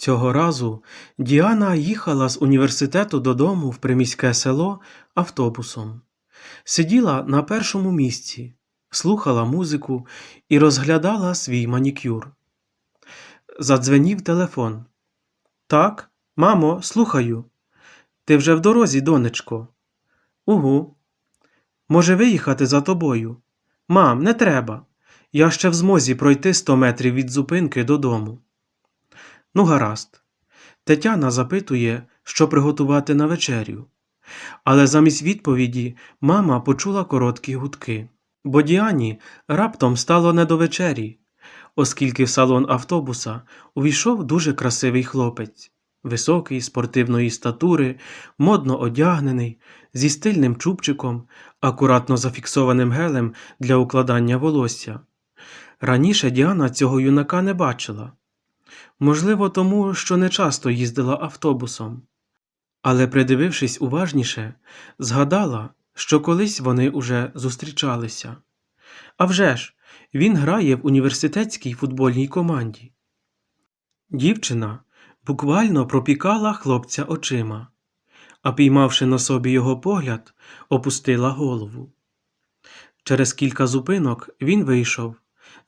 Цього разу Діана їхала з університету додому в приміське село автобусом. Сиділа на першому місці, слухала музику і розглядала свій манікюр. Задзвенів телефон. Так, мамо, слухаю. Ти вже в дорозі, донечко. Угу. Може виїхати за тобою? Мам, не треба. Я ще в змозі пройти 100 метрів від зупинки додому. Ну, гаразд. Тетяна запитує, що приготувати на вечерю. Але замість відповіді мама почула короткі гудки. Бо Діані раптом стало не до вечері, оскільки в салон автобуса увійшов дуже красивий хлопець, високий, спортивної статури, модно одягнений, зі стильним чубчиком, акуратно зафіксованим гелем для укладання волосся. Раніше Діана цього юнака не бачила. Можливо, тому, що не часто їздила автобусом. Але, придивившись уважніше, згадала, що колись вони уже зустрічалися. А вже ж, він грає в університетській футбольній команді. Дівчина буквально пропікала хлопця очима, а піймавши на собі його погляд, опустила голову. Через кілька зупинок він вийшов,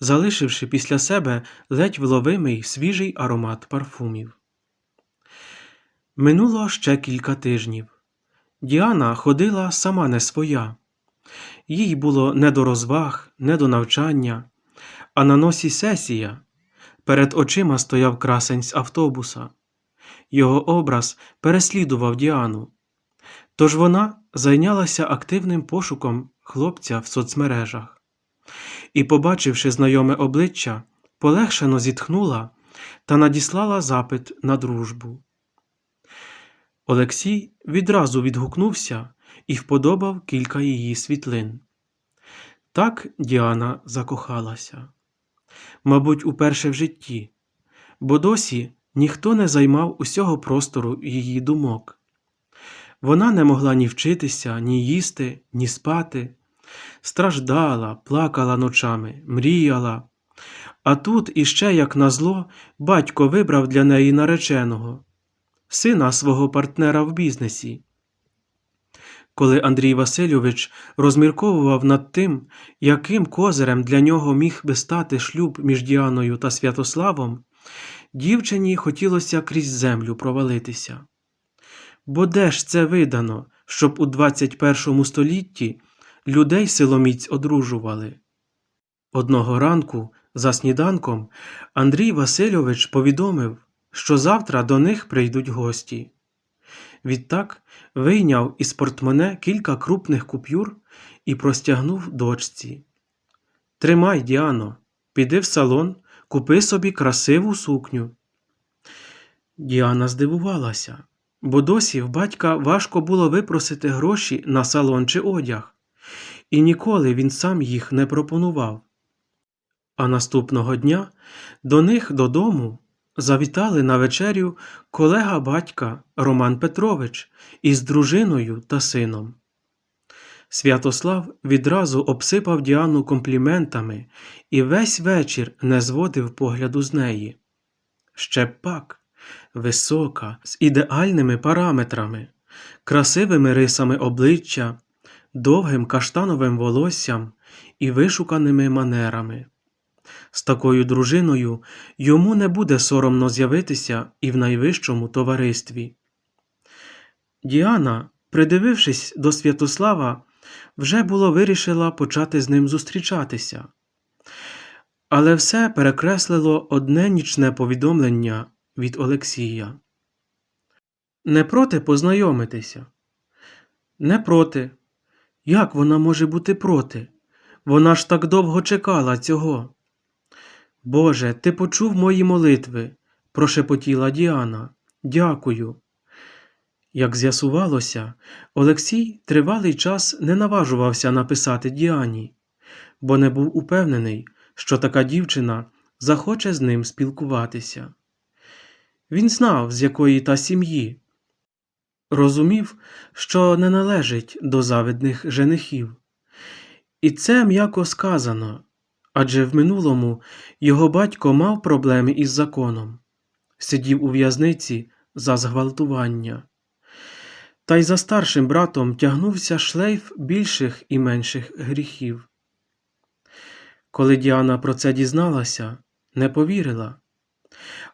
залишивши після себе ледь вловимий свіжий аромат парфумів. Минуло ще кілька тижнів. Діана ходила сама не своя. Їй було не до розваг, не до навчання, а на носі сесія. Перед очима стояв красень з автобуса. Його образ переслідував Діану. Тож вона зайнялася активним пошуком хлопця в соцмережах і, побачивши знайоме обличчя, полегшено зітхнула та надіслала запит на дружбу. Олексій відразу відгукнувся і вподобав кілька її світлин. Так Діана закохалася, мабуть, уперше в житті, бо досі ніхто не займав усього простору її думок. Вона не могла ні вчитися, ні їсти, ні спати, страждала, плакала ночами, мріяла. А тут іще, як назло, батько вибрав для неї нареченого, сина свого партнера в бізнесі. Коли Андрій Васильович розмірковував над тим, яким козирем для нього міг би стати шлюб між Діаною та Святославом, дівчині хотілося крізь землю провалитися. Бо де ж це видано, щоб у 21 столітті людей силоміць одружували? Одного ранку, за сніданком, Андрій Васильович повідомив, що завтра до них прийдуть гості. Відтак вийняв із портмоне кілька крупних купюр і простягнув дочці. Тримай, Діано, піди в салон, купи собі красиву сукню. Діана здивувалася, бо досі в батька важко було випросити гроші на салон чи одяг, і ніколи він сам їх не пропонував. А наступного дня до них додому завітали на вечерю колега батька Роман Петрович із дружиною та сином. Святослав відразу обсипав Діану компліментами і весь вечір не зводив погляду з неї. Ще пак, висока, з ідеальними параметрами, красивими рисами обличчя, довгим каштановим волоссям і вишуканими манерами. З такою дружиною йому не буде соромно з'явитися і в найвищому товаристві. Діана, придивившись до Святослава, вже було вирішила почати з ним зустрічатися. Але все перекреслило одне нічне повідомлення від Олексія. Не проти познайомитися? Не проти. Як вона може бути проти? Вона ж так довго чекала цього. Боже, ти почув мої молитви, прошепотіла Діана. Дякую. Як з'ясувалося, Олексій тривалий час не наважувався написати Діані, бо не був упевнений, що така дівчина захоче з ним спілкуватися. Він знав, з якої та сім'ї, розумів, що не належить до завидних женихів. І це м'яко сказано адже в минулому його батько мав проблеми із законом. сидів у в'язниці за зґвалтування. Та й за старшим братом тягнувся шлейф більших і менших гріхів. Коли Діана про це дізналася, не повірила,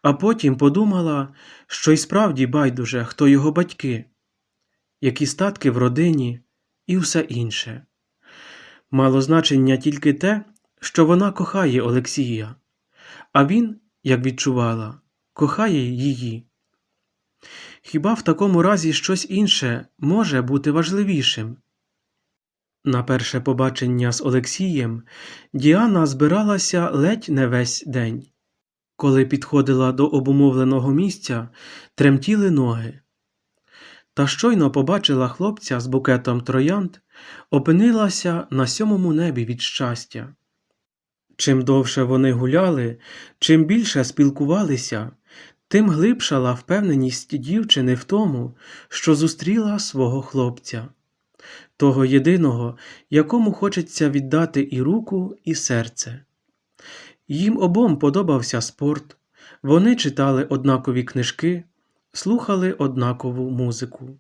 а потім подумала, що й справді байдуже, хто його батьки, які статки в родині і все інше. Мало значення тільки те, що вона кохає Олексія, а він, як відчувала, кохає її. Хіба в такому разі щось інше може бути важливішим? На перше побачення з Олексієм Діана збиралася ледь не весь день. Коли підходила до обумовленого місця, тремтіли ноги. Та щойно побачила хлопця з букетом троянд, опинилася на сьомому небі від щастя. Чим довше вони гуляли, чим більше спілкувалися, тим глибшала впевненість дівчини в тому, що зустріла свого хлопця, того єдиного, якому хочеться віддати і руку, і серце. Їм обом подобався спорт, вони читали однакові книжки, слухали однакову музику.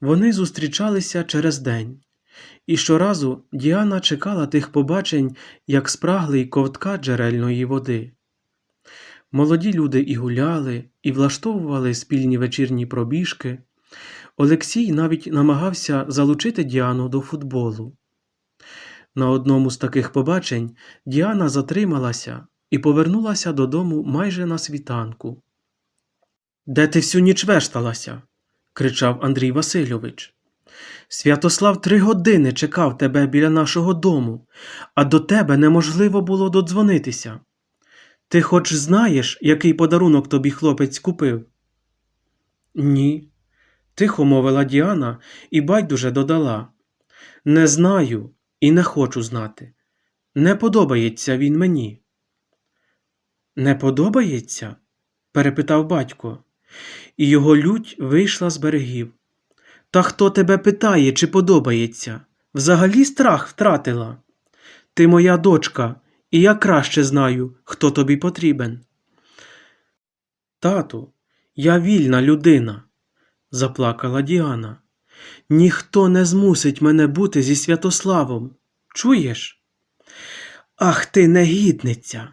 Вони зустрічалися через день, і щоразу Діана чекала тих побачень, як спраглий ковтка джерельної води. Молоді люди і гуляли, і влаштовували спільні вечірні пробіжки. Олексій навіть намагався залучити Діану до футболу. На одному з таких побачень Діана затрималася і повернулася додому майже на світанку. Де ти всю ніч вешталася? кричав Андрій Васильович. Святослав три години чекав тебе біля нашого дому, а до тебе неможливо було додзвонитися. Ти хоч знаєш, який подарунок тобі хлопець купив? Ні, тихо мовила Діана і байдуже додала. Не знаю і не хочу знати. Не подобається він мені. Не подобається? перепитав батько, і його лють вийшла з берегів. Та хто тебе питає, чи подобається? Взагалі страх втратила. Ти моя дочка, і я краще знаю, хто тобі потрібен. Тату, я вільна людина, заплакала Діана. Ніхто не змусить мене бути зі Святославом. Чуєш? Ах ти негідниця.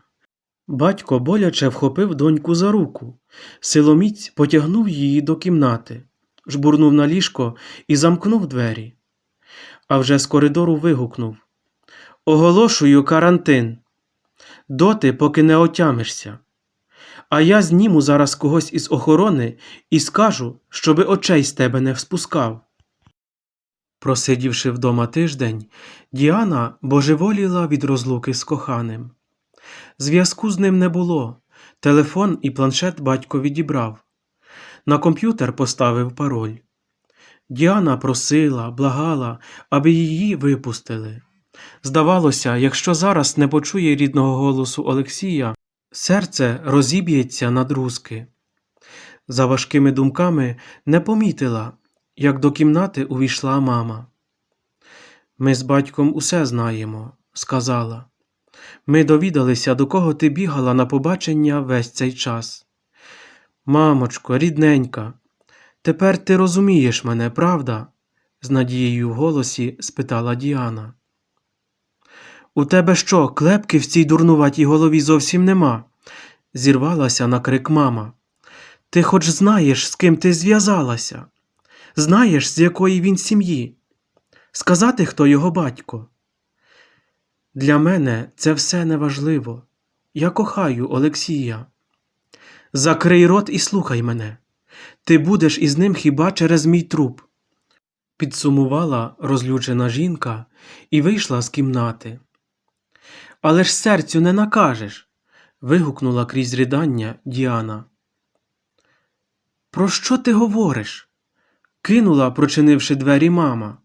Батько боляче вхопив доньку за руку. Силоміць потягнув її до кімнати, жбурнув на ліжко і замкнув двері. А вже з коридору вигукнув Оголошую карантин. Доти, поки не отямишся. А я зніму зараз когось із охорони і скажу, щоби очей з тебе не вспускав. Просидівши вдома тиждень, Діана божеволіла від розлуки з коханим. Зв'язку з ним не було. Телефон і планшет батько відібрав. На комп'ютер поставив пароль. Діана просила, благала, аби її випустили. Здавалося, якщо зараз не почує рідного голосу Олексія, серце розіб'ється на друзки. За важкими думками не помітила, як до кімнати увійшла мама. Ми з батьком усе знаємо, сказала. Ми довідалися, до кого ти бігала на побачення весь цей час. Мамочко, рідненька, тепер ти розумієш мене, правда? з надією в голосі спитала Діана. У тебе що, клепки в цій дурнуватій голові зовсім нема? зірвалася на крик мама. Ти хоч знаєш, з ким ти зв'язалася? Знаєш, з якої він сім'ї? Сказати, хто його батько? Для мене це все неважливо. Я кохаю Олексія. Закрий рот і слухай мене. Ти будеш із ним хіба через мій труп. Підсумувала розлючена жінка і вийшла з кімнати. Але ж серцю не накажеш. вигукнула крізь ридання Діана. Про що ти говориш? Кинула, прочинивши двері мама.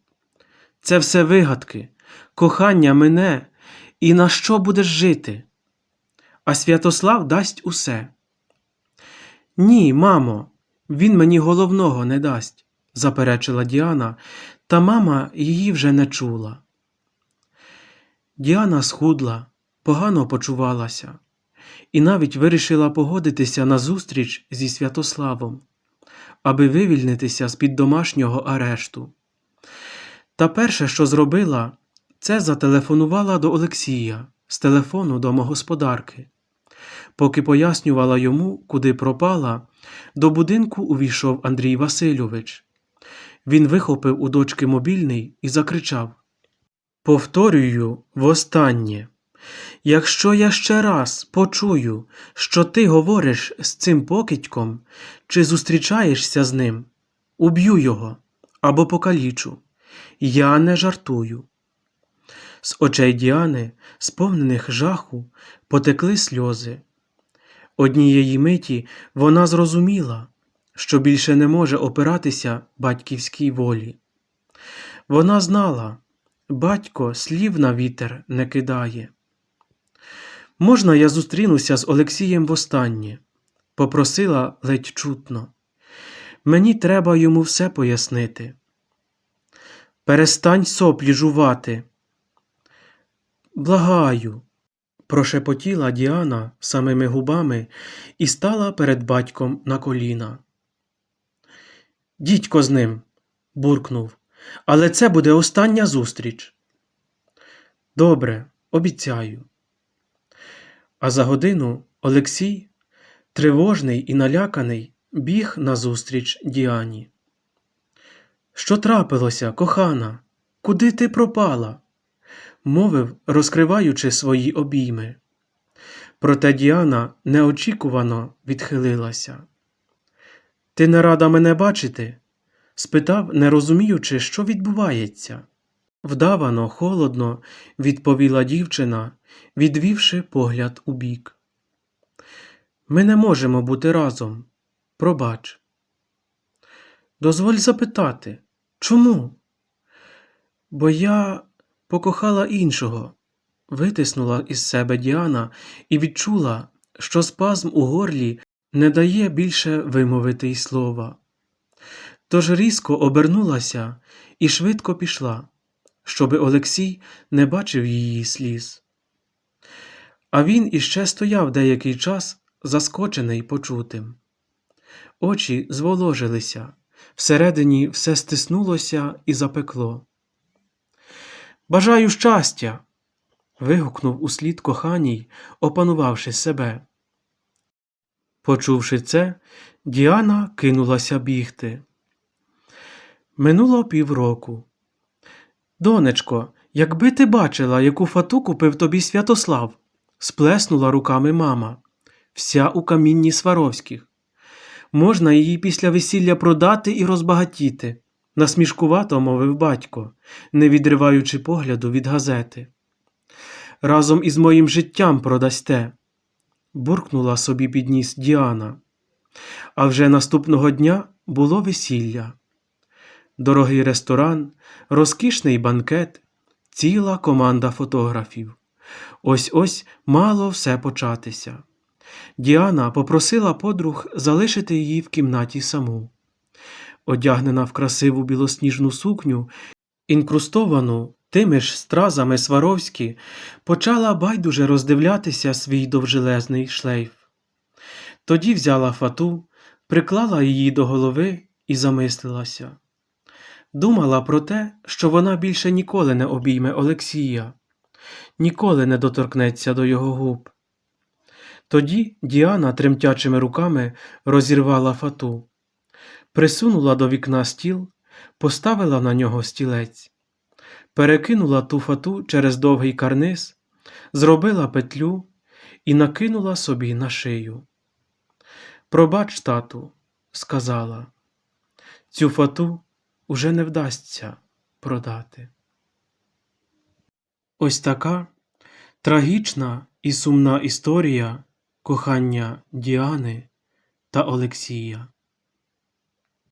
Це все вигадки, кохання мене, і на що будеш жити? А Святослав дасть усе. Ні, мамо, він мені головного не дасть, заперечила Діана, та мама її вже не чула. Діана схудла, погано почувалася. і навіть вирішила погодитися на зустріч зі Святославом, аби вивільнитися з-під домашнього арешту. Та перше, що зробила, це зателефонувала до Олексія з телефону домогосподарки. Поки пояснювала йому, куди пропала, до будинку увійшов Андрій Васильович. Він вихопив у дочки мобільний і закричав Повторюю востаннє. Якщо я ще раз почую, що ти говориш з цим покидьком чи зустрічаєшся з ним, уб'ю його або покалічу. Я не жартую. З очей Діани, сповнених жаху, потекли сльози. Однієї миті вона зрозуміла, що більше не може опиратися батьківській волі. Вона знала, батько слів на вітер не кидає. Можна я зустрінуся з Олексієм востаннє? попросила ледь чутно. Мені треба йому все пояснити. Перестань соплі жувати. Благаю, прошепотіла Діана самими губами і стала перед батьком на коліна. Дідько з ним, буркнув, але це буде остання зустріч. Добре, обіцяю. А за годину Олексій, тривожний і наляканий, біг назустріч Діані. Що трапилося, кохана? Куди ти пропала? мовив, розкриваючи свої обійми. Проте Діана неочікувано відхилилася. Ти не рада мене бачити? спитав, не розуміючи, що відбувається. Вдавано, холодно, відповіла дівчина, відвівши погляд у бік. Ми не можемо бути разом. Пробач. Дозволь запитати, чому? Бо я покохала іншого, витиснула із себе Діана і відчула, що спазм у горлі не дає більше вимовити й слова. Тож різко обернулася і швидко пішла, щоби Олексій не бачив її сліз. А він іще стояв деякий час, заскочений почутим. Очі зволожилися, всередині все стиснулося і запекло. Бажаю щастя. вигукнув услід коханій, опанувавши себе. Почувши це, Діана кинулася бігти. Минуло півроку. Донечко, якби ти бачила, яку фату купив тобі Святослав, сплеснула руками мама, вся у камінні Сваровських. Можна її після весілля продати і розбагатіти, насмішкувато мовив батько, не відриваючи погляду від газети. Разом із моїм життям продасте, буркнула собі підніс Діана. А вже наступного дня було весілля. Дорогий ресторан, розкішний банкет, ціла команда фотографів. Ось ось мало все початися. Діана попросила подруг залишити її в кімнаті саму. Одягнена в красиву білосніжну сукню, інкрустовану тими ж стразами Сваровські, почала байдуже роздивлятися свій довжелезний шлейф. Тоді взяла фату, приклала її до голови і замислилася. Думала про те, що вона більше ніколи не обійме Олексія, ніколи не доторкнеться до його губ. Тоді Діана тремтячими руками розірвала фату, присунула до вікна стіл, поставила на нього стілець, перекинула ту фату через довгий карниз, зробила петлю і накинула собі на шию. Пробач, тату, сказала, цю фату уже не вдасться продати. Ось така трагічна і сумна історія кохання Діани та Олексія.